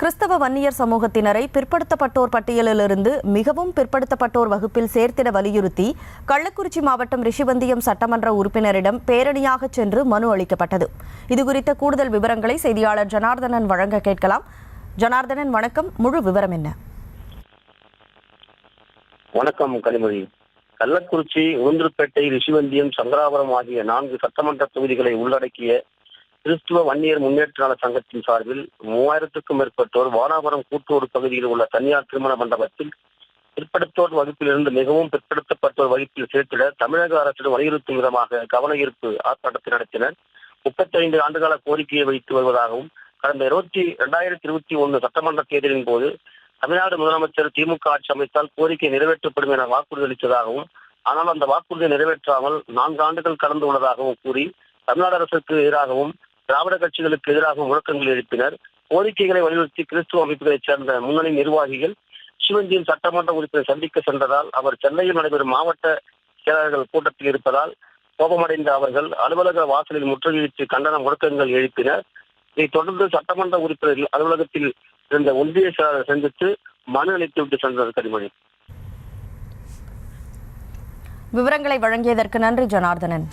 கிறிஸ்தவ வன்னியர் சமூகத்தினரை பிற்படுத்தப்பட்டோர் பட்டியலிலிருந்து மிகவும் பிற்படுத்தப்பட்டோர் வகுப்பில் சேர்த்திட வலியுறுத்தி கள்ளக்குறிச்சி மாவட்டம் ரிஷிவந்தியம் சட்டமன்ற உறுப்பினரிடம் பேரணியாக சென்று மனு அளிக்கப்பட்டது. இதுகுறித்த கூடுதல் விவரங்களை செய்தியாளர் ஜனார்தனன் வழங்க கேட்கலாம். ஜனார்தனன் வணக்கம். முழு விவரம் என்ன? வணக்கம் கனிமொழி. கள்ளக்குறிச்சி உளுந்தூர்பேட்டை ரிஷிவந்தியம் சங்கராபுரம் ஆகிய நான்கு சட்டமன்ற தொகுதிகளை உள்ளடக்கிய கிறிஸ்துவ வன்னியர் முன்னேற்ற சங்கத்தின் சார்பில் மூவாயிரத்துக்கும் மேற்பட்டோர் வானாபுரம் கூட்டோடு பகுதியில் உள்ள தனியார் திருமண மண்டபத்தில் பிற்படுத்தோர் வகுப்பிலிருந்து மிகவும் பிற்படுத்தப்பட்டோர் வகுப்பில் சேர்த்திட தமிழக அரசிடம் வலியுறுத்தும் விதமாக கவன ஈர்ப்பு ஆர்ப்பாட்டத்தை நடத்தினர். முப்பத்தைந்து ஆண்டுகால கோரிக்கையை வைத்து வருவதாகவும் கடந்த இருபத்தி இரண்டாயிரத்தி இருபத்தி ஒன்று சட்டமன்ற தேர்தலின் போது தமிழ்நாடு முதலமைச்சர் திமுக ஆட்சி அமைத்தால் கோரிக்கை நிறைவேற்றப்படும் என வாக்குறுதி அளித்ததாகவும் ஆனால் அந்த வாக்குறுதியை நிறைவேற்றாமல் நான்கு ஆண்டுகள் கடந்து உள்ளதாகவும் கூறி தமிழ்நாடு அரசுக்கு எதிராகவும் திராவிட கட்சிகளுக்கு எதிராக முழக்கங்கள் எழுப்பினர். கோரிக்கைகளை வலியுறுத்தி கிறிஸ்துவ அமைப்புகளைச் சேர்ந்த முன்னணி நிர்வாகிகள் சிவஞ்சியின் சட்டமன்ற உறுப்பினர் சந்திக்க சென்றதால் அவர் சென்னையில் நடைபெறும் மாவட்ட செயலாளர்கள் கூட்டத்தில் இருப்பதால் கோபமடைந்த அவர்கள் அலுவலக வாசலில் முற்றுகையிட்டு கண்டன முழக்கங்கள் எழுப்பினர். இதைத் தொடர்ந்து சட்டமன்ற உறுப்பினர்கள் அலுவலகத்தில் இருந்த ஒன்றிய செயலாளர் சந்தித்து மனு அளித்துவிட்டு சென்றது கனிமொழி. விவரங்களை வழங்கியதற்கு நன்றி ஜனார்தனன்.